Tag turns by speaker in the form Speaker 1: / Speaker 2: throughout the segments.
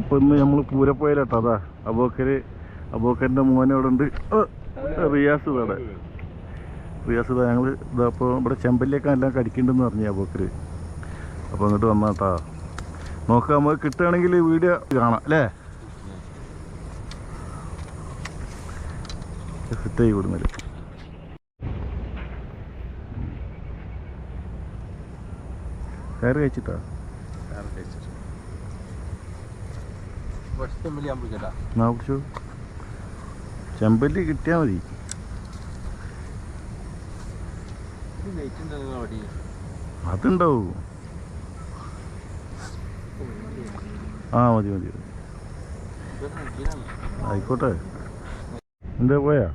Speaker 1: അപ്പോൾ ഇന്ന് നമ്മൾ പൂരപ്പോയാലട്ടോ അതാ. അബോക്കര് അബോക്കറിന്റെ മോനെ അവിടെ ഉണ്ട്. റിയാസ് ഇവിടെ. റിയാസ് ഇതാ ഞങ്ങൾ ഇതാ അപ്പോൾ ഇവിടെ ചെമ്പല്ലിയൊക്കെ എല്ലാം കടിക്കണ്ടെന്ന് പറഞ്ഞു അബോക്കര് അപ്പോൾ അങ്ങോട്ട് വന്നാട്ടാ. നോക്കാം നമുക്ക് കിട്ടുകയാണെങ്കിൽ വീഡിയോ കാണാം അല്ലേ? ഫിറ്റായി വിടുന്നില്ല കയറി കഴിച്ചിട്ടാ? ചെമ്പല്ലി കിട്ടിയാ മതി. അതുണ്ടാവും. ആ മതി മതി. ആയിക്കോട്ടെ. എന്താ പോയാ?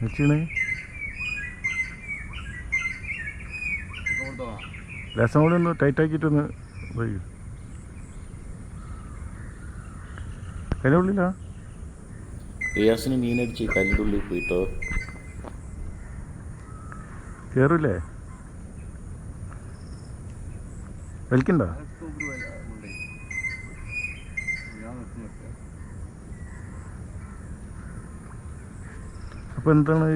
Speaker 1: വെച്ചിണേ രസം കൂടി ഒന്ന് ടൈറ്റ് ആക്കിയിട്ടൊന്ന് പോയി. അതിന്റെ ഉള്ളിലാ?
Speaker 2: റിയാസിന് മീനടിച്ച് കല്ലിന്റെ ഉള്ളിൽ പോയിട്ടോ?
Speaker 1: കയറില്ലേ വലിക്കണ്ട? അപ്പൊ എന്താണ്?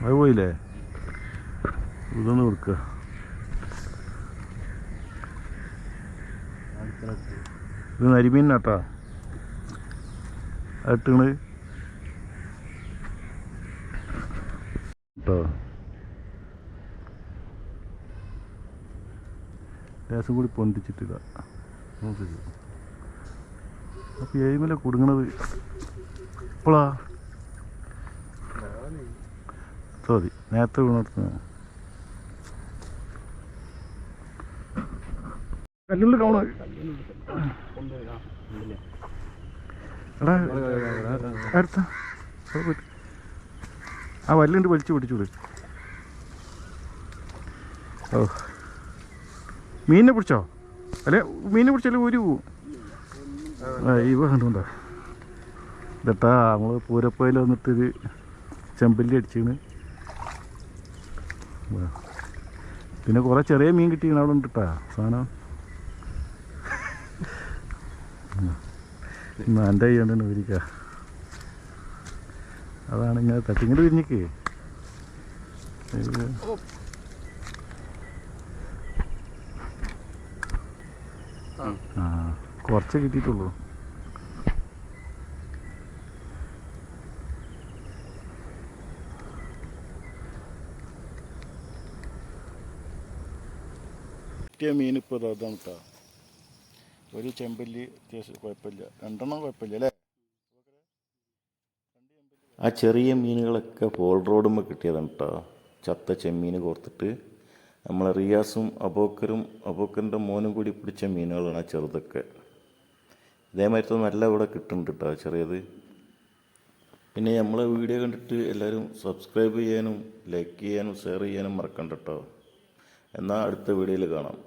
Speaker 1: അത് പോയില്ലേ? ഇതൊന്ന് കൊടുക്കുക ഇത് നരിമീനാട്ടാ അട്ടിണ് കേട്ടോ ലേശം കൂടി പൊന്തിച്ചിട്ടില്ല നോക്കി അപ്പോൾ എയിമിലെ കുടുങ്ങണത് ഇപ്പോളാ? മതി നേരത്തെ വീണടുത്ത് കല്ലുള്ളിൽ കാണാ എടാ അടുത്ത. ആ വല്ലുണ്ട് വലിച്ചു പിടിച്ചൂടെ. ഓ. മീനിനെ പിടിച്ചോ? അല്ലെ മീനെ പിടിച്ചല്ലേ ഒരു പോവും? ഇവ കണ്ടുകൊണ്ടോ ഇതട്ടാ നമ്മൾ പൂരപ്പയിൽ വന്നിട്ട് ഇത് ചെമ്പല്ലി അടിച്ചാണ് പിന്നെ കുറേ ചെറിയ മീൻ കിട്ടിയാണ് അവിടെ ഉണ്ട് കേട്ടാ സാധനം. എന്റെ കൈ കൊണ്ടാണ് അതാണ് ഇങ്ങനെ തട്ടിങ്ങോട്ട് വിരിഞ്ഞിക്ക്. ആ കുറച്ച് കിട്ടിയിട്ടുള്ളൂ. കിട്ടിയ മീൻ ഇപ്പോൾ ഇതാണ് കേട്ടോ ഒരു ചെമ്പല്ലി അത്യാവശ്യം കുഴപ്പമില്ല. രണ്ടെണ്ണം കുഴപ്പമില്ല അല്ലേ?
Speaker 2: ആ ചെറിയ മീനുകളൊക്കെ പോൾ റോഡുമ്പോൾ കിട്ടിയതാണ് കേട്ടോ ചത്ത ചെമ്മീൻ കോർത്തിട്ട് നമ്മളെ റിയാസും അബോക്കരും അബോക്കറിന്റെ മോനും കൂടി പിടിച്ച മീനുകളാണ് ആ ചെറുതൊക്കെ. ഇതേമാതിരത്തെ നല്ല ഇവിടെ കിട്ടുന്നുണ്ട് കേട്ടോ ചെറിയത്. പിന്നെ നമ്മളെ വീഡിയോ കണ്ടിട്ട് എല്ലാവരും സബ്സ്ക്രൈബ് ചെയ്യാനും ലൈക്ക് ചെയ്യാനും ഷെയർ ചെയ്യാനും മറക്കണ്ട കേട്ടോ എന്നാൽ അടുത്ത വീഡിയോയിൽ കാണാം.